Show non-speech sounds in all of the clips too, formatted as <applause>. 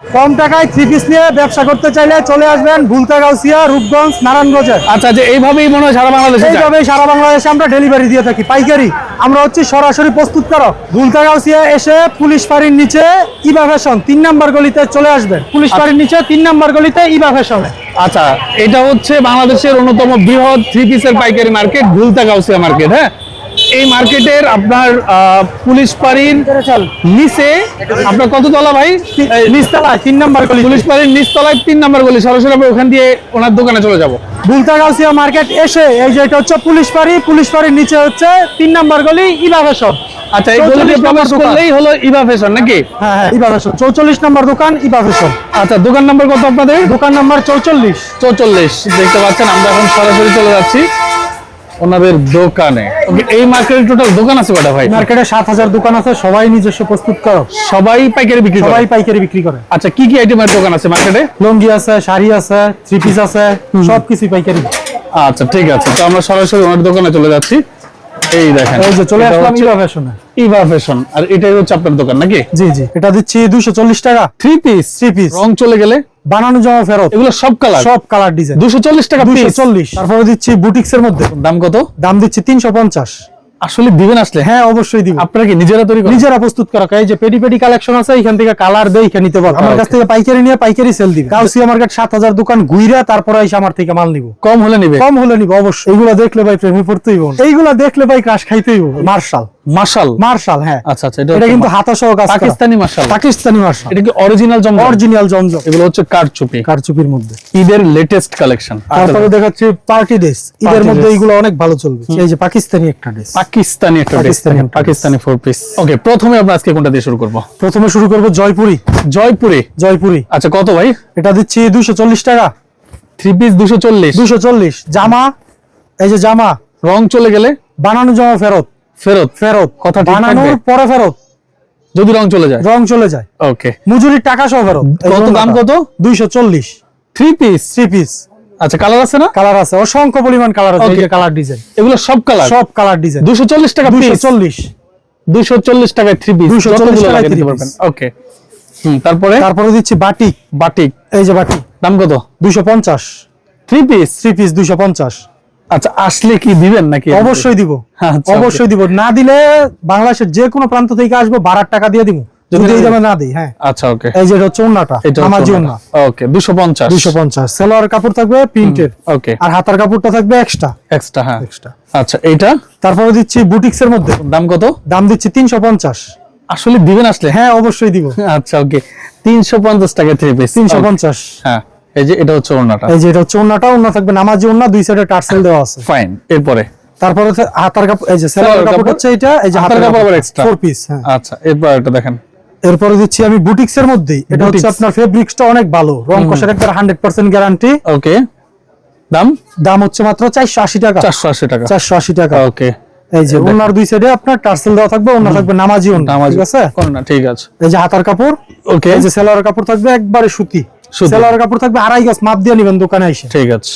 কম টাকায় three piece নিয়ে ব্যবসা করতে চাইলে চলে আসবেন ভুলতা গাউসিয়া রূপগঞ্জ নারায়ণগঞ্জে। আচ্ছা যে এইভাবেই মনে হয় সারা বাংলাদেশে যায়। এইভাবে সারা বাংলাদেশে আমরা ডেলিভারি দিয়ে থাকি পাইকারি। আমরা হচ্ছি সরাসরি প্রস্তুতকারক। ভুলতা গাউসিয়া এসে পুলিশ ফাঁড়ির নিচে ইবা ফ্যাশন তিন নাম্বার গলিতে চলে আসবেন। পুলিশ ফাঁড়ির নিচে তিন নাম্বার গলিতে ইবা ফ্যাশন আচ্ছা এটা হচ্ছে বাংলাদেশের অন্যতম বৃহৎ থ্রি পিসের পাইকারি মার্কেট ভুলতা গাউসিয়া মার্কেট হ্যাঁ? এই মার্কেটের আপনার পুলিশ পাড়ির নিচে আপনার কত তলা ভাই? নিচতলায় তিন নাম্বার গলি। পুলিশ পাড়ির নিচতলায় তিন নাম্বার গলি। সরাসরি ওখান দিয়ে ওনার দোকানে চলে যাব। ভুলতা গাউসিয়া মার্কেট এসে এই যে এটা হচ্ছে পুলিশ ফাঁড়ি পুলিশ ফাঁড়ির নিচে হচ্ছে তিন নাম্বার গলি ইবা ফ্যাশন। আচ্ছা এই গলি দিয়ে 44 প্রবেশ করলেই হলো ফ্যাশন নাকি? হ্যাঁ হ্যাঁ ইবা ফ্যাশন। চৌচল্লিশ নাম্বার দোকান ইবা ফ্যাশন। আচ্ছা দোকান নাম্বার কত আপনাদের? দোকান নাম্বার চৌচল্লিশ। চৌচল্লিশ দেখতে পাচ্ছেন আমরা এখন সরাসরি চলে যাচ্ছি। ওনাদের দোকানে। এই মার্কেটে টোটাল দোকান আছে কটা ভাই? মার্কেটে সাত হাজার দোকান আছে সবাই নিজস্ব প্রস্তুত করো। সবাই পাইকারি বিক্রি করে? সবাই পাইকারি বিক্রি করে। আচ্ছা কি কি আইটেমের দোকান আছে মার্কেটে লুঙ্গি আছে শাড়ি আছে থ্রি পিস আছে সবকিছু পাইকারি। আচ্ছা ঠিক আছে। তো আমরা সরাসরি ওনার দোকানে চলে যাচ্ছি। এই দেখেন এই যে চলে আসলাম ইবা ফ্যাশনে ইভা ফ্যাশন আর এটাই হচ্ছে আপনার দোকান নাকি? জি জি। এটা দিচ্ছি দুশো চল্লিশ টাকা। থ্রি পিস থ্রি পিস রং চলে গেলে? বানানো জমা ফেরত। এগুলো সব কালার সব কালার ডিজাইন দুশো চল্লিশ টাকা দুশো চল্লিশ। তারপরে দিচ্ছি বুটিক্স এর মধ্যে। দাম কত? দাম দিচ্ছি তিনশো পঞ্চাশ। আসলে দিবেন আসলে? হ্যাঁ অবশ্যই দিব। আপনারা কি নিজেরা তৈরি নিজেরা প্রস্তুত করা। এই যে পেডি পেডি কালেকশন আছে এখান থেকে কালার দেই এখানে নিতে পারব আমার কাছ থেকে পাইকারি নিয়ে পাইকারি সেল দিবে কাউসিয়া মার্কেট সাত হাজার দোকান ঘুইরা তারপরে এসে আমার থেকে মাল নিব। কম হলে নিবে? কম হলে নিব অবশ্যই। এইগুলা দেখলে ভাই প্রেমে পড়তেই হইব এইগুলা দেখলে ভাই ক্রাশ খাইতেই হইব মার্শাল? মার্শাল হ্যাঁ। আচ্ছা আচ্ছা এটা কিন্তু হাতা সহ কাজ পাকিস্তানি মাশাল পাকিস্তানি মার্শাল। এটা কি অরিজিনাল জমজম? অরিজিনাল জমজম। এগুলো হচ্ছে কারচুপি। কারচুপির মধ্যে। ঈদের লেটেস্ট কালেকশন তারপরে দেখাচ্ছি পার্টি ড্রেস ঈদের মধ্যে। এইগুলো অনেক ভালো চলবে। এই যে পাকিস্তানি একটা ড্রেস পাকিস্তানি একটা dress Pakistani four piece okay প্রথমে আমরা আজকে কোনটা দিয়ে শুরু করব? প্রথমে শুরু করব জয়পুরি। জয়পুরে? জয়পুরি। আচ্ছা কত ভাই? এটা দিচ্ছি দুশো চল্লিশ টাকা। থ্রি পিস দুশো চল্লিশ। দুশো চল্লিশ। জামা এই যে জামা। রং চলে গেলে? বানানো জামা ফেরত। ফেরত। ফেরত কথা বানানোর পরে ফেরত। যদি রং চলে যায়। রং চলে যায়। ওকে মজুরির টাকা সহ ফেরত কত দাম কত? দুইশো চল্লিশ। থ্রি পিস থ্রি পিস আচ্ছা কালার আছে না? কালার আছে। অসংখ্য পরিমাণ কালার আছে। এই যে কালার ডিজাইন এগুলো সব কালার সব কালার ডিজাইন দুশো চল্লিশ টাকা দুইশো পিস চল্লিশ। দুশো চল্লিশ টাকায় থ্রি পিস 240 টাকায় three পারবেন? ওকে হুম তারপরে? তারপরে দিচ্ছি বাটিক বাটিক এই যে বাটিক দাম কত? দুইশো পঞ্চাশ। থ্রি পিস থ্রি পিস দুইশো পঞ্চাশ। আচ্ছা আসলে কি দিবেন নাকি? অবশ্যই দিব। আচ্ছা, অবশ্যই দিব। না দিলে বাংলাদেশের যে কোনো প্রান্ত থেকে আসব বারার টাকা দিয়ে দিব। যদি এই দামে না দিই হ্যাঁ। আচ্ছা ওকে। এই যে হচ্ছে ওন্নাটা নামাজি ওন্না। ওকে দুশো পঞ্চাশ। দুইশো পঞ্চাশ। সেলোয়ার কাপড় থাকবে ওকে। আর হাতার কাপড়টা থাকবে এক্সট্রা এক্সট্রা হ্যাঁ। এক্সট্রা আচ্ছা এইটা? তারপরে দিচ্ছি বুটিক্স এর মধ্যে। দাম কত? দাম দিচ্ছি তিনশো পঞ্চাশ। আসলে দিবেন আসলে? হ্যাঁ অবশ্যই দিব। আচ্ছা ওকে। তিনশো পঞ্চাশ টাকা থ্রি পিস তিনশো পঞ্চাশ। হ্যাঁ। এই যে এটা হচ্ছে ওড়নাটা। এই যে এটা হচ্ছে ওন্নাটা ওন্না থাকবে নামাজি ওন্না দুই সাইডে টার্সেল দেওয়া আছে। ফাইন এরপরে? তারপরে হাতার কাপড় এই যে কাপড়? হচ্ছে এটা এই যে হাতার কাপড় আবার extra। ফোর পিস হ্যাঁ। আচ্ছা এরপর এটা দেখেন। এরপরে দিচ্ছি আমি বুটিক্স এর মধ্যেই। এটা হচ্ছে আপনার ফেব্রিক্সটা অনেক ভালো। রং কষের একবার হান্ড্রেড পার্সেন্ট গ্যারান্টি ওকে দাম? দাম হচ্ছে মাত্র চারশো আশি টাকা। চারশো আশি টাকা। চারশো আশি টাকা। ওকে এই যে ওনার দুই সাইডে আপনার টার্সেল দেওয়া থাকবে ওনা থাকবে নামাজি ওনা নামাজ ঠিক আছে? ঠিক আছে। এই যে হাতার কাপড় ওকে এই যে সেলোয়ার কাপড় থাকবে একবারে সুতি। সুতি। সেলোয়ার কাপড় থাকবে আড়াই গজ মাপ দিয়ে নেবেন দোকানে এসে ঠিক আছে।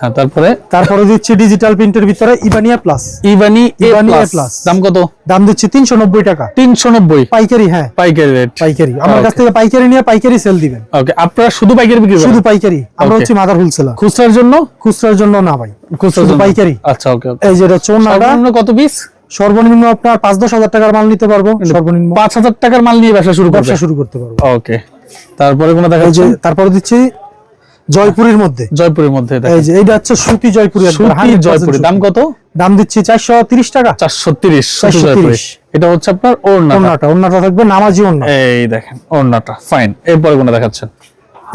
হ্যাঁ তারপরে? তারপরে দিচ্ছি ডিজিটাল প্রিন্টের ভিতরে ইবানিয়া প্লাস ইভানি A প্লাস দাম কত? দাম দিচ্ছি তিনশো নব্বই টাকা। তিনশো নব্বই। পাইকারি হ্যাঁ। পাইকারি রেট পাইকারি। আমার কাছ থেকে পাইকারি নিয়ে পাইকারি সেল দিবেন। ওকে আপনারা শুধু পাইকারি বিক্রি শুধু পাইকারি। আমরা. হচ্ছে মাদার হোলসেলার খুচরার জন্য? খুচরার জন্য না ভাই। খুচরার জন্য। পাইকারি। আচ্ছা ওকে এই যে এটা হচ্ছে সর্বনিম্ন কত পিস সর্বনিম্ন আপনার পাঁচ দশ হাজার টাকার মাল নিতে পারব। সর্বনিম্ন পাঁচ হাজার টাকার মাল নিয়ে ব্যবসা শুরু ব্যবসা শুরু করতে পারব। ওকে তারপরে কোনো দেখা যাচ্ছে তারপরে দিচ্ছি জয়পুরের মধ্যে। জয়পুরের মধ্যে এই যে এইটা হচ্ছে সুতি জয়পুরি সুতি জয়পুরি। দাম কত? দাম দিচ্ছি চারশো তিরিশ টাকা। চারশো তিরিশ 430 এটা হচ্ছে আপনার ওড়না ওনাটা ওনাটা থাকবে নামাজি ওনা এই দেখেন ওড়নাটা। ফাইন। এরপরে কোনো দেখাচ্ছেন?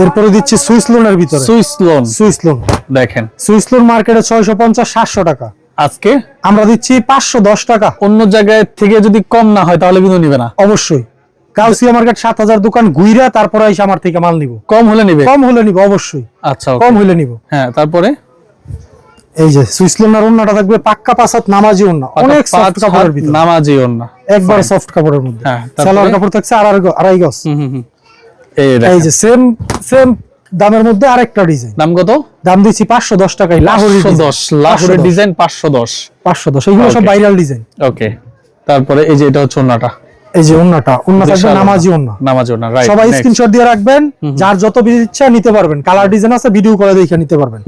এরপরে দিচ্ছি সুইস লোনের ভিতরে। Swiss lawn. Swiss lawn. দেখেন। সুইস লোন মার্কেটে ছয়শো পঞ্চাশ সাতশো টাকা। আজকে আমরা দিচ্ছি পাঁচশো দশ টাকা। অন্য জায়গায় থেকে যদি কম না হয় তাহলে কিন্তু নিবে না। অবশ্যই। কাউসিয়া মার্কেট সাত হাজার দোকান ঘুইরা তারপরে এসে আমার থেকে মাল নিব। কম হলে নিবে? কম হলে নিব অবশ্যই। আচ্ছা কম হলে নিব। হ্যাঁ তারপরে? এই যে সুইস ওন্নাটা থাকবে পাক্কা পাসাত নামাজি ওন্না অনেক সফট কাপড়ের হাত নামাজি ওড়না। একবার সফট কাপড়ের মধ্যে। হ্যাঁ, সালোয়ার কাপড় থাকছে আড়াই আড়াই গজ। হুম হুম হুম। এই যে সেম সেম দামের মধ্যে আরেকটা ডিজাইন দাম কত? দাম দিচ্ছি পাঁচশো দশ টাকায় লাহোরি পাঁচশো দশ লাহোরের ডিজাইন পাঁচশো দশ। পাঁচশো দশ এগুলো সব. ভাইরাল ডিজাইন ওকে তারপরে এই যে এটা হচ্ছে ওড়নাটা। এই যে ওন্নাটা ওন্না থাকবে নামাজি। ওন্না নামাজি রাইট সবাই স্ক্রিনশট দিয়ে রাখবেন যার যত ইচ্ছা নিতে পারবেন। কালার ডিজাইন আছে ভিডিও করে দেখে নিতে পারবেন।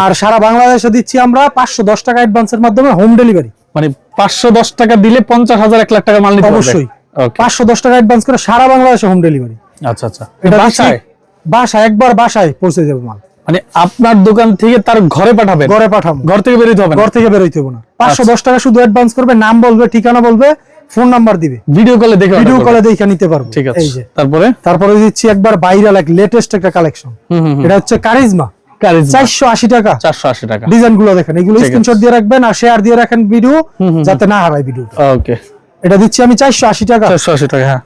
আর সারা বাংলাদেশে দিচ্ছি আমরা পাঁচশো দশ টাকা অ্যাডভান্সের মাধ্যমে হোম ডেলিভারি মানে পাঁচশো দশ টাকা দিলে পঞ্চাশ হাজার এক লাখ টাকা মাল নিতে অবশ্যই। ওকে পাঁচশো দশ টাকা অ্যাডভান্স করে সারা বাংলাদেশে হোম ডেলিভারি আচ্ছা আচ্ছা। বাসায়? বাসায় একবার বাসায় পৌঁছে যাবে মাল। মানে আপনার দোকান থেকে তার ঘরে পাঠাবেন? ঘরে পাঠাবো। ঘর থেকে বেরোতে হবে ঘর থেকে বেরোইতে হবে না। পাঁচশো আচ্ছা। দশ টাকা শুধু অ্যাডভান্স করবে নাম বলবে ঠিকানা বলবে ফোন নাম্বার দিবে। ভিডিও কলে দেখে ভিডিও কলে দেখে নিতে পারব। ঠিক আছে। এই যে। তারপরে? তারপরে দিচ্ছি একবার ভাইরাল এক লেটেস্ট একটা কালেকশন। এটা হচ্ছে কারিজমা চারশো আশি টাকা। চারশো আশি টাকা। ডিজাইনগুলো দেখেন এগুলো। স্ক্রিনশট দিয়ে রাখবেন আর শেয়ার দিয়ে রাখেন ভিডিও যাতে না হারায় ভিডিও ওকে এটা দিচ্ছি আমি চারশো আশি টাকা। চারশো আশি টাকা হ্যাঁ।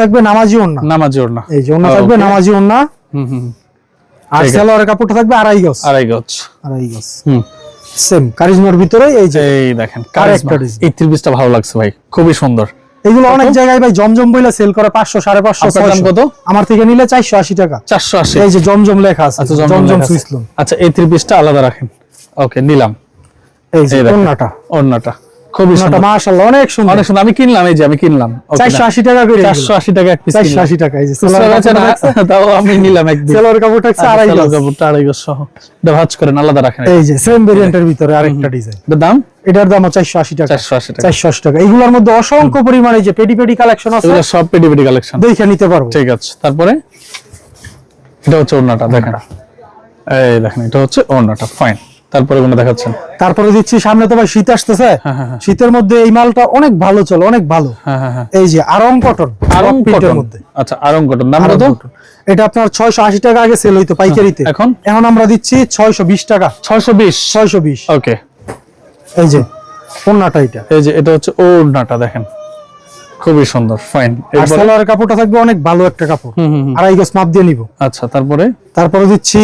থাকবে নামাজি ওন্না নামাজি ওড়না। এই যে থাকবে. নামাজি ওন্না। আর। কাপড়টা থাকবে আড়াই গজ। আড়াই গজ। আড়াই গজ। হুম। সেম কারিজমার ভিতরে এই যে এই দেখেন কারিজমা এই ভালো লাগছে ভাই খুবই সুন্দর। এগুলো অনেক জায়গায় ভাই জমজম বইলা সেল করে পাঁচশো সাড়ে পাঁচশো কত? আমার থেকে নিলে চারশো আশি টাকা। চারশো আশি। এই যে জমজম লেখা আছে আচ্ছা জমজম সুইসলুম আচ্ছা এই পিসটা আলাদা রাখেন। ওকে নিলাম। এই যে অন্যটা। দেখেন। খুবই সুন্দর। মাশাআল্লাহ অনেক সুন্দর। অনেক সুন্দর। আমি কিনলাম এই যে আমি কিনলাম। চারশো আশি টাকা করে চারশো আশি টাকা এক পিস চারশো আশি টাকা এই যে তাও আমি নিলাম একদিন সেলোয়ার কাপড় থাকছে আড়াই গজ। কাপড়টা আড়াই গজ সহ। এটা ভাঁজ করেন আলাদা রাখেন এই যে সেম ভেরিয়েন্টের ভিতরে আরেকটা ডিজাইন দাম? এটার দাম চারশো আশি টাকা। চারশো আশি টাকা। চারশো আশি টাকা। এগুলোর মধ্যে অসংখ্য পরিমাণে যে পেডি পেডি কালেকশন আছে এগুলো সব পেডি পেডি কালেকশন দেখে নিতে পারব। ঠিক আছে। তারপরে? এটা হচ্ছে ওড়নাটা দেখেন। এই দেখেন এটা হচ্ছে ওড়নাটা ফাইন তারপরে কোনো দেখাচ্ছেন। তারপরে দিচ্ছি সামনে তো ভাই শীত আসতেছে। হ্যাঁ, হ্যাঁ, হ্যাঁ। শীতের মধ্যে এই মালটা অনেক ভালো চলে অনেক ভালো। এই যে আরং কটন আরং কটন। মধ্যে। আচ্ছা আরং কটন। দাম কত এটা আপনার ছয়শো আশি টাকা আগে সেল হইতো পাইকারিতে। এখন? এখন আমরা দিচ্ছি ছয়শো বিশ টাকা। ছয়শো বিশ? ছয়শো বিশ। ওকে। এই যে কন্যাটা এটা। এই যে এটা হচ্ছে ওড়নাটা দেখেন। খুবই সুন্দর ফাইন আর সালোয়ারের কাপড়টা থাকবে অনেক ভালো একটা কাপড়। আড়াই গজ মাপ দিয়ে নিব। আচ্ছা তারপরে? তারপরে দিচ্ছি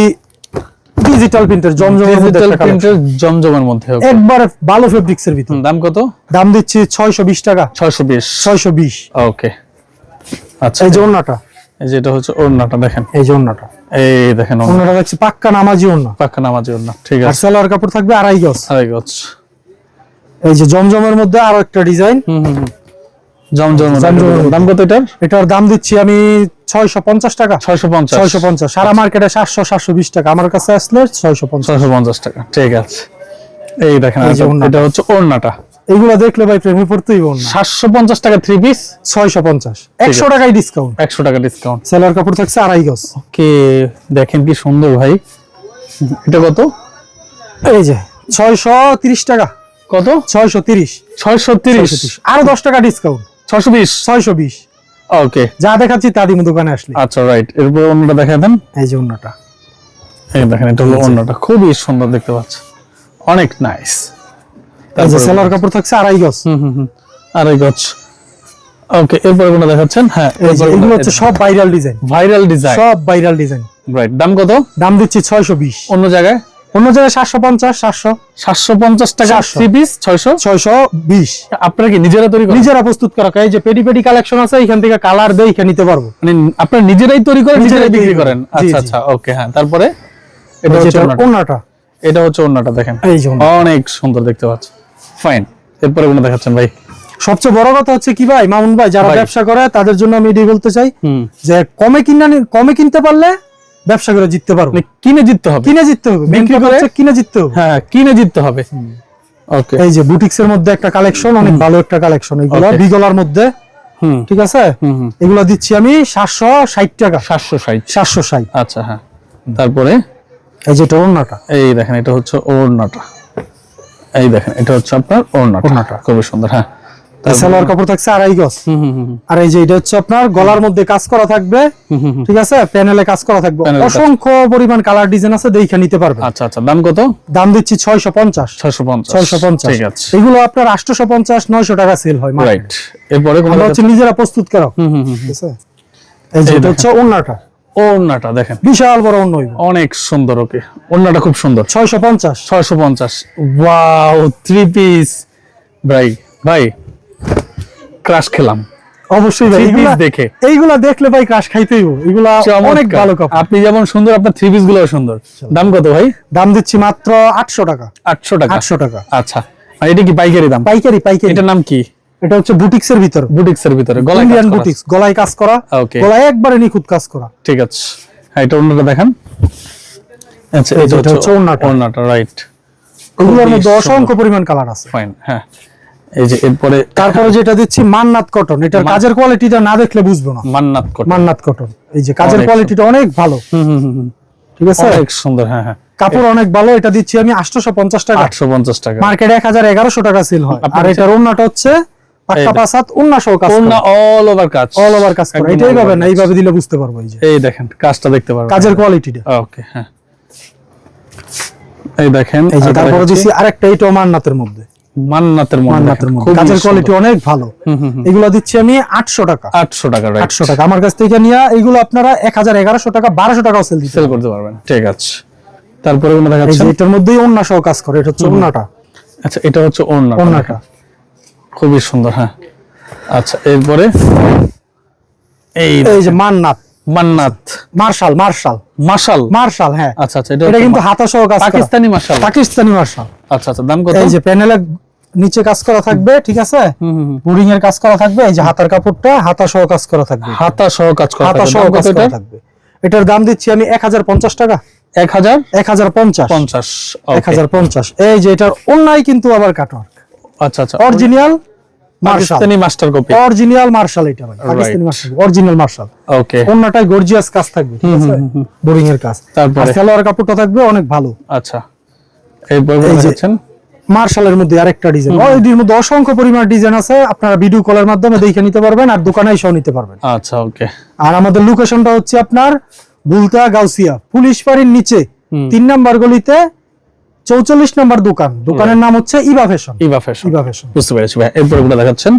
ডিজিটাল প্রিন্টের জমজমের মধ্যে ডিজিটাল। প্রিন্টের জমজমের মধ্যে okay। একবারে ভালো ফেব্রিক্স এর ভিতর। দাম কত? দাম দিচ্ছি ছয়শো বিশ টাকা। ছয়শো বিশ। ছয়শো বিশ। ওকে আচ্ছা। এই যে ওন্নাটা এই যে এটা হচ্ছে ওড়নাটা দেখেন। এই যে ওন্নাটা এই দেখেন ওন্নাটা দেখছি পাক্কা নামাজি ওন্না পাক্কা নামাজি ওড়না ঠিক আর আছে। সালোয়ার কাপড় থাকবে আড়াই গজ। আড়াই গজ। এই যে জমজমের মধ্যে আরও একটা ডিজাইন। হুম হুম হুম। জমজম জমজমের দাম কত এটার? এটার দাম দিচ্ছি আমি ছয়শো পঞ্চাশ টাকা। ছয়শো পঞ্চাশ। ছয়শো পঞ্চাশ। সারা মার্কেটে সাতশো সাতশো বিশ টাকা। আমার কাছে আসলে ছয়শো পঞ্চাশ। পঞ্চাশ টাকা। ঠিক আছে। এই দেখেন এটা- হচ্ছে ওড়নাটা। এইগুলো দেখলে ভাই প্রেমে পড়তেই না সাতশো পঞ্চাশ টাকা থ্রি পিস ছয়শো পঞ্চাশ। একশো টাকাই ডিসকাউন্ট একশো টাকা ডিসকাউন্ট সেলার কাপড় থাকছে আড়াই গজ। কে দেখেন কি সুন্দর ভাই। এটা কত? এই যে ছয়শো তিরিশ টাকা। কত? ছয়শো তিরিশ। ছয়শো তিরিশ। আরও দশ টাকা ডিসকাউন্ট ছয়শো বিশ। ছয়শো বিশ। ওকে যা দেখাচ্ছি তা দোকানে আসলে। আচ্ছা রাইট এরপর অন্যটা দেখা দেন। এই যে অন্যটা। এই দেখেন এটা হলো অন্যটা। খুবই সুন্দর দেখতে অনেক নাইস যে সেলার কাপড় থাকছে আড়াই গজ। হুম হুম আড়াই গজ। ওকে এরপর কোনো দেখাচ্ছেন? হ্যাঁ এগুলো হচ্ছে সব ভাইরাল ডিজাইন ভাইরাল ডিজাইন সব ভাইরাল ডিজাইন রাইট দাম কত? দাম দিচ্ছি ছয়শো বিশ। অন্য জায়গায়? অন্য জায়গায় সাতশো পঞ্চাশ সাতশো। সাতশো পঞ্চাশ টাকা 700 থ্রি পিস ছয়শো? ছয়শো বিশ। আপনারা কি নিজেরা তৈরি নিজেরা প্রস্তুত করা এই যে পেডি পেডি কালেকশন আছে এখান থেকে কালার দিয়ে এখানে নিতে পারব। মানে আপনারা নিজেরাই তৈরি করেন নিজেরাই নিজেরাই বিক্রি করেন। আচ্ছা আচ্ছা ওকে হ্যাঁ তারপরে? এটা হচ্ছে এটা দেখেন। অনেক সুন্দর দেখতে পাচ্ছি। ফাইন এরপরে কোনো দেখাচ্ছেন ভাই? সবচেয়ে বড় কথা হচ্ছে কি ভাই মামুন ভাই যারা ব্যবসা করে তাদের জন্য আমি এটাই বলতে চাই যে কমে কিনা কমে কিনতে পারলে ব্যবসা করে জিততে পারব। মানে কিনে জিততে হবে। কিনে জিততে হবে। বিক্রি করে? কিনে জিততে হবে। হ্যাঁ কিনে জিততে হবে। ওকে এই যে বুটিক্স এর মধ্যে একটা কালেকশন অনেক ভালো একটা কালেকশন এগুলো বিগলার মধ্যে হুম। ঠিক আছে? এগুলো দিচ্ছি আমি সাতশো ষাট টাকা। সাতশো ষাট। সাতশো ষাট। আচ্ছা হ্যাঁ। তারপরে? এই যেটা ওড়নাটা। এই দেখেন এটা হচ্ছে ওড়নাটা। এই দেখেন এটা হচ্ছে আপনার ওড়নাটা। খুবই সুন্দর হ্যাঁ। সালোয়ার কাপড় থাকছে আড়াই গজ। আর এই যে এটা হচ্ছে আপনার গলার মধ্যে কাজ করা থাকবে। ঠিক আছে? প্যানেলে কাজ করা থাকবে। অসংখ্য পরিমাণ কালার ডিজাইন আছে দেখে নিতে পারবে আচ্ছা আচ্ছা দাম কত? দাম দিচ্ছি ছয়শো পঞ্চাশ। ছয়শো পঞ্চাশ। ছয়শো পঞ্চাশ। ঠিক আছে। এগুলো আপনার আটশোশো পঞ্চাশ নয়শো টাকা সেল হয় রাইট এরপরে আমরা হচ্ছে নিজেরা প্রস্তুত করা হুম হুম হুম ঠিক আছে? এই যে এটা। হচ্ছে ওড়নাটা। ওড়নাটা দেখেন। বিশাল বড় অন্য অনেক সুন্দর ওকে। ওড়নাটা খুব সুন্দর। ছয়শো পঞ্চাশ। ছয়শো পঞ্চাশ। ওয়াও থ্রি পিস ভাই ভাই ক্রাশ খেলাম। অবশ্যই ভাই দেখে। এইগুলা দেখলে ভাই ক্রাশ খাইতেই এগুলা অনেক ভালো কাপড়। আপনি যেমন সুন্দর আপনার থ্রি পিসগুলো সুন্দর। দাম কত ভাই? দাম দিচ্ছি মাত্র আটশো টাকা। আটশো টাকা। আটশো টাকা। আচ্ছা। আর এটা কি পাইকারি দাম? পাইকারি পাইকারি। এটার নাম কি? এটা হচ্ছে বুটিক্স এর ভিতর। বুটিক্স এর ভিতরে। গলায় ইন্ডিয়ান বুটিক্স। গলায় কাজ করা. গলায় একবারে নিখুঁত কাজ করা। ঠিক আছে। হ্যাঁ এটা অন্যটা দেখান। আচ্ছা এটা হচ্ছে ওড়নাটা। ওড়নাটা রাইট এগুলোর মধ্যে অসংখ্য পরিমাণ কালার আছে। ফাইন হ্যাঁ। এই যে এরপরে তারপরে যেটা দিচ্ছি মান্নাত কটন এটার কাজের কোয়ালিটিটা না দেখলে বুঝব না। মান্নাত কটন মান্নাত কটন এই যে কাজের কোয়ালিটিটা অনেক ভালো। ঠিক আছে? অনেক সুন্দর হ্যাঁ হ্যাঁ। কাপড় অনেক ভালো এটা দিচ্ছি আমি আটশোশো পঞ্চাশ টাকা। আটশো পঞ্চাশ টাকা। মার্কেটে এক হাজার এগারোশো টাকা সেল হয়। আর এটার ওন্নাটা হচ্ছে পাক্কা এইটা। ওন্না সহ কাজ ওড়না অল ওভার কাজ। অল ওভার কাজ করা। এটাই পাবেন এইভাবে দিলে বুঝতে পারব এই যে। এই দেখেন কাজটা দেখতে পারবেন। কাজের কোয়ালিটিটা ওকে হ্যাঁ। এই দেখেন এই যে আরেকটা তারপরে দেখাচ্ছি। আরেকটা এইটাও মান্নাতের মধ্যে। মান্নাতের মান্নাতের খুবই কাজের সুন্দর। কোয়ালিটি অনেক ভালো। হুম, হুম, হুম। এগুলো দিচ্ছি আমি আটশো টাকা। আটশো টাকা রাইট আটশো টাকা। আমার কাছ থেকে নিয়ে এগুলো আপনারা এক হাজার টাকা বারোশো টাকাও সেল সেল করতে পারবেন। ঠিক আছে। তারপরে কোনো এই এটার মধ্যেই ওন্না সহ কাজ করে এটা হচ্ছে ওন্নাটা আচ্ছা এটা হচ্ছে ওড়না ওন্নাটা খুবই সুন্দর হ্যাঁ। আচ্ছা এরপরে এই এই যে Mannat. Mannat. Marshal marshal. Marshal? Marshal হ্যাঁ। আচ্ছা আচ্ছা এটা কিন্তু মা- হাতা সহ কাজ পাকিস্তানি মাশাল। পাকিস্তানি মার্শাল আচ্ছা আচ্ছা দাম কত? এই যে প্যানেলে নিচে কাজ করা থাকবে ঠিক আছে। বোরিং এর কাজ করা থাকবে এই যে হাতার কাপড়টা হাতা সহ কাজ করা থাকবে। হাতা সহ কাজ করা হাতা সহ কাজ করা থাকবে। এটার দাম দিচ্ছি আমি এক হাজার পঞ্চাশ টাকা। এক হাজার? এক হাজার পঞ্চাশ। পঞ্চাশ এক হাজার পঞ্চাশ। এই যে এটার অন্যায় কিন্তু আবার কাটওয়ার্ক আচ্ছা আচ্ছা। Original Pakistani master copy original marshal এটা ভাই Pakistani marshal original marshal okay অন্যটাই gorgeous কাজ থাকবে ঠিক আছে? বোরিং এর কাজ। তারপরে? সালোয়ার কাপড়টা থাকবে অনেক ভালো। আচ্ছা। এই দেখাচ্ছেন মার্শালের মধ্যে আরেকটা ডিজাইন এটির মধ্যে অসংখ্য পরিমাণ ডিজাইন আছে আপনারা ভিডিও কলের মাধ্যমে দেখে নিতে পারবেন আর দোকানে এসেও নিতে পারবেন। আচ্ছা ওকে আর আমাদের লোকেশনটা হচ্ছে আপনার বুলতা গাউসিয়া পুলিশ বাড়ির নিচে তিন নাম্বার গলিতে চৌচল্লিশ নাম্বার দোকান। দোকানের নাম হচ্ছে ইবা ফ্যাশন ইবা ফ্যাশন ইবা ফ্যাশন বুঝতে পেরেছি ভাই। এরপর দেখাচ্ছেন?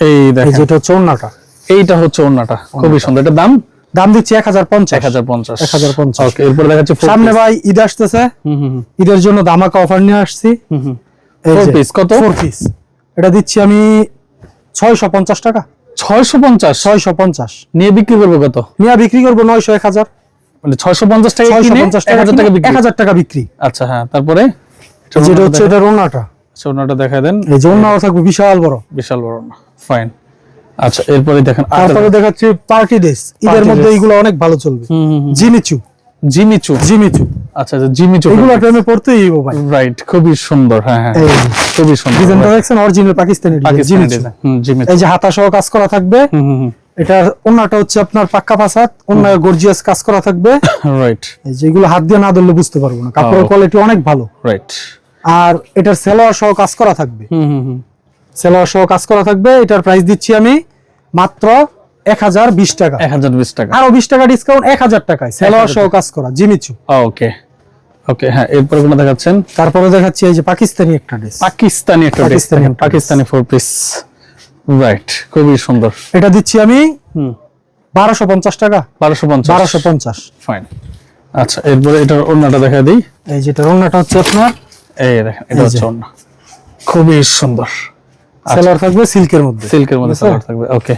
এই দেখেন। যেটা হচ্ছে ওন্নাটা এইটা হচ্ছে ওড়নাটা। খুবই সুন্দর। এটা দাম? দাম দিচ্ছি এক হাজার পঞ্চাশ। এক হাজার পঞ্চাশ। 1050 ওকে এরপর দেখাচ্ছি four সামনে ভাই ঈদ আসতেছে। ঈদের জন্য দামাকা অফার নিয়ে আসছি। কত? ফোর পিস এটা দিচ্ছি আমি ছয়শো পঞ্চাশ টাকা। ছয়শো পঞ্চাশ? ছয়শো পঞ্চাশ। নিয়ে বিক্রি করব কত? নিয়ে বিক্রি করব নয়শো এক হাজার। মানে ছয়শো পঞ্চাশ টাকা ছয়শো পঞ্চাশ এক টাকা হাজার টাকা বিক্রি? এক হাজার টাকা বিক্রি। আচ্ছা হ্যাঁ তারপরে? যেটা হচ্ছে এটা রোনাটা। ওনাটা দেখা দেন। এই যে ওনাও থাকবে বিশাল বড়। বিশাল বড়। ফাইন আচ্ছা এরপরে দেখেন তারপরে দেখাচ্ছি পার্টি ড্রেস। ঈদের মধ্যে এগুলো অনেক ভালো চলবে। Jimmy Choo. Jimmy Choo. Jimmy Choo. আচ্ছা আচ্ছা জিমিচু এগুলো টাইমে পড়তেই হইব ভাই। রাইট খুবই সুন্দর হ্যাঁ হ্যাঁ। খুবই সুন্দর ডিজাইনটা দেখছেন? Original Pakistani Jimmy Choo. এই যে হাতা সহ কাজ করা থাকবে। হুম হুম হুম। এটার ওন্নাটা হচ্ছে আপনার পাক্কা পাসাত ওন্না গর্জিয়াস কাজ করা থাকবে। <coughs> রাইট এই যে এগুলো হাত দিয়ে না ধরলে বুঝতে পারব না। কাপড়ের কোয়ালিটি অনেক ভালো। রাইট আর এটার সেলোয়ার সহ কাজ করা থাকবে। হুম হুম। হুম সেলোয়ার সহ কাজ করা থাকবে এটার প্রাইস দিচ্ছি আমি মাত্র এক হাজার বিশ টাকা। এক হাজার বিশ টাকা। আরও বিশ টাকা ডিসকাউন্ট এক হাজার টাকায় সেলোয়ার সহ কাজ করা জিমিচু। ওকে ওকে হ্যাঁ এরপরে দেখাচ্ছেন? তারপরে দেখাচ্ছি এই যে পাকিস্তানি একটা ড্রেস পাকিস্তানি একটা dress Pakistani four piece right খুবই সুন্দর। এটা দিচ্ছি আমি হুম। বারোশো পঞ্চাশ টাকা। বারোশো পঞ্চাশ। বারোশো পঞ্চাশ। ফাইন আচ্ছা এরপরে এটার অন্যটা দেখা দিই। এই হচ্ছে আপনার এই দেখেন এটা হচ্ছে অন্য খুবই সুন্দর। সেলোয়ার থাকবে সিল্কের মধ্যে। সিল্কের মধ্যে? সালোয়ার থাকবে ওকে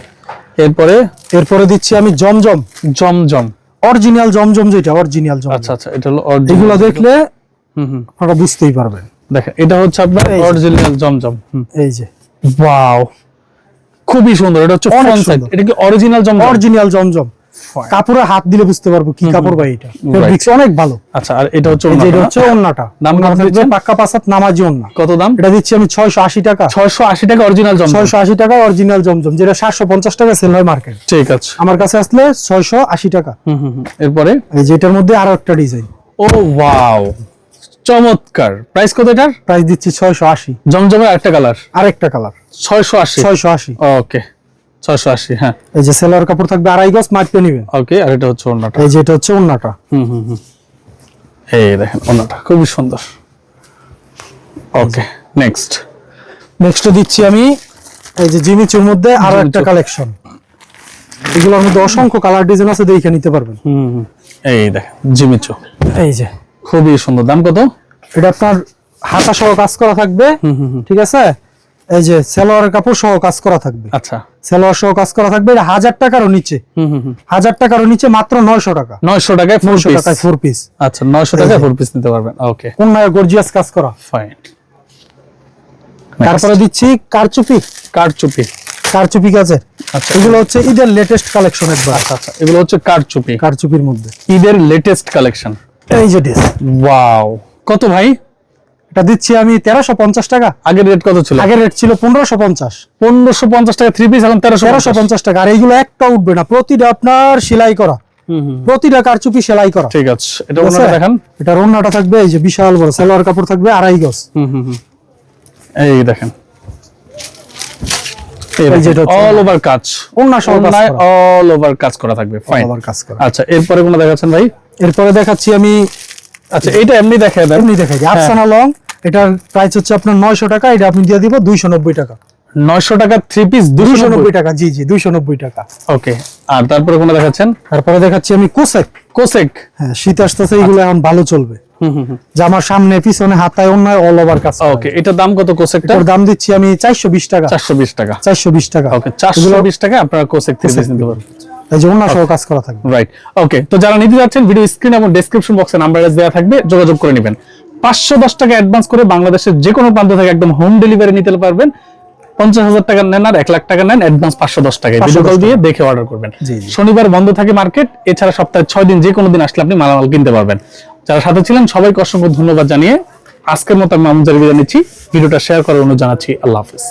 এরপরে? এরপরে দিচ্ছি আমি জমজম। জমজম। অরিজিনাল জমজম যেটা অরিজিনাল জম আচ্ছা আচ্ছা এটা হলো। এগুলো দেখলে হুম হুম। আপনারা বুঝতেই পারবেন। দেখেন এটা হচ্ছে আপনার। অরিজিনাল জমজম এই যে। ওয়াও খুবই সুন্দর এটা হচ্ছে ফ্রন্ট সাইড এটা কি অরিজিনাল জমজম? অরিজিনাল জমজম। কাপড়ে হাত দিলে বুঝতে পারব কি কাপড় ভাই এটা। অনেক ভালো। আচ্ছা আর এটা হচ্ছে এটা হচ্ছে ওন্নাটা দাম কত পাক্কা পাসাত নামাজি ওন্না কত দাম? এটা দিচ্ছি আমি ছয়শো আশি টাকা। ছয়শো আশি টাকা অরিজিনাল জমজম। ছয়শো আশি টাকা অরিজিনাল জমজম যেটা সাতশো পঞ্চাশ টাকা সেল হয় মার্কেট ঠিক আছে। আমার কাছে আসলে ছয়শো আশি টাকা। হুম। এরপরে? এই যেটার মধ্যে আরও একটা ডিজাইন ও ওয়াও চমৎকার। প্রাইস কত এটার? প্রাইস দিচ্ছি ছয়শো আশি। জমজমের একটা কালার আরেকটা কালার ছয়শো আশি। ছয়শো আশি। ওকে ছয়শো আশি হ্যাঁ। এই যে সেলোয়ার কাপড় থাকবে আড়াই গজ মাপতে নিবেন ওকে আর এটা হচ্ছে এই যে এটা হচ্ছে ওন্নাটা হুম হুম হুম। এই দেখেন খুবই সুন্দর। Okay next. নেক্সট দিচ্ছি আমি এই যে জিমিচুর মধ্যে আরও একটা। কালেকশন। এগুলোর মধ্যে অসংখ্য কালার ডিজাইন আছে দেখে নিতে পারবেন। হুম হুম। এই দেখেন জিমিচো। এই যে। খুবই সুন্দর। দাম কত? এটা আপনার হাতা সহ কাজ করা থাকবে হুম হুম হুম। ঠিক আছে? এই যে সেলোয়ারের কাপড় সহ কাজ করা থাকবে। আচ্ছা। সেলোয়ার সহ কাজ করা থাকবে। এটা হাজার টাকারও নিচে। হুম হুম হুম। হাজার টাকারও নিচে মাত্র নয়শো টাকা। নয়শো টাকায় নয়শো টাকায় ফোর পিস আচ্ছা নয়শো টাকায় ফোর পিস নিতে পারবেন। ওকে অন্যায় গর্জিয়াস কাজ করা। ফাইন তারপরে দিচ্ছি কারচুপি। কারচুপি। কারচুপি গাছের। আচ্ছা। এগুলো হচ্ছে ঈদের লেটেস্ট কালেকশন একবার। আচ্ছা এগুলো হচ্ছে কারচুপি। কারচুপির মধ্যে। ঈদের লেটেস্ট কালেকশন এই যে ডিস ওয়াও কত ভাই? এটা দিচ্ছি আমি তেরোশো পঞ্চাশ টাকা। আগের রেট কত ছিল? আগের রেট ছিল পনেরোশো পঞ্চাশ। পনেরোশো পঞ্চাশ টাকা থ্রি পিস এখন তেরোশো তেরোশো পঞ্চাশ টাকা। আর এইগুলো একটা উঠবে না প্রতিটা আপনার সেলাই করা। প্রতিটা কারচুপি সেলাই করা। ঠিক আছে এটা এটা থাকবে এই যে বিশাল বড় সালোয়ার কাপড় থাকবে আড়াই গজ। হুম হুম হুম। এই দেখেন। এই যেটা হচ্ছে অল ওভার কাজ। ওন্না সহ অল ওভার কাজ করা থাকবে ফাইন আবার কাজ করা। আচ্ছা এরপরে কোনো দেখাচ্ছেন ভাই? এরপরে দেখাচ্ছি আমি আচ্ছা এইটা এমনি দেখা দেন। এমনি দিই আফসানা লং এটার প্রাইস হচ্ছে আপনার নয়শো টাকা এটা আপনি দিয়ে দিব দুইশো নব্বই টাকা। নয়শো টাকা থ্রি পিস দুশো নব্বই? টাকা জি জি দুইশো নব্বই টাকা। ওকে আর তারপরে কোনো দেখাচ্ছেন? তারপরে দেখাচ্ছি আমি কোসেক। কোসেক। হ্যাঁ শীত আসতেছে এগুলো এখন ভালো চলবে। জামার সামনে পিছনে হাতায় অন্যায় অল ওভার কাজ ওকে এটার দাম কত কোসেকটা? এটার দাম দিচ্ছি আমি চারশো বিশ টাকা। চারশো বিশ টাকা। চারশো বিশ টাকা। ওকে চারশো বিশ টাকা আপনারা কোসেক নিতে পারবেন। এই যে অন্য সহ কাজ করা থাকবে। রাইট ওকে তো যারা নিতে যাচ্ছেন ভিডিও স্ক্রিন এবং ডেসক্রিপশন বক্সে নাম্বার দেওয়া থাকবে যোগাযোগ করে নেবেন। পাঁচশো দশ টাকা অ্যাডভান্স করে বাংলাদেশের যে কোনো প্রান্ত থেকে একদম হোম ডেলিভারি নিতে পারবেন। পঞ্চাশ হাজার টাকা নেন আর এক লাখ টাকা নেন অ্যাডভান্স পাঁচশো দশ টাকায়। ভিডিও কল দিয়ে দেখে অর্ডার করবেন। শনিবার বন্ধ থাকে মার্কেট এছাড়া সপ্তাহে ছয় দিন যে কোনো দিন আসলে আপনি মালামাল কিনতে পারবেন। যারা সাথে ছিলেন সবাইকে অসংখ্য ধন্যবাদ জানিয়ে আজকের মতো আমি আমাদের বিদায় নিচ্ছি। ভিডিওটা শেয়ার করার অনুরোধ জানাচ্ছি। আল্লাহ হাফিজ।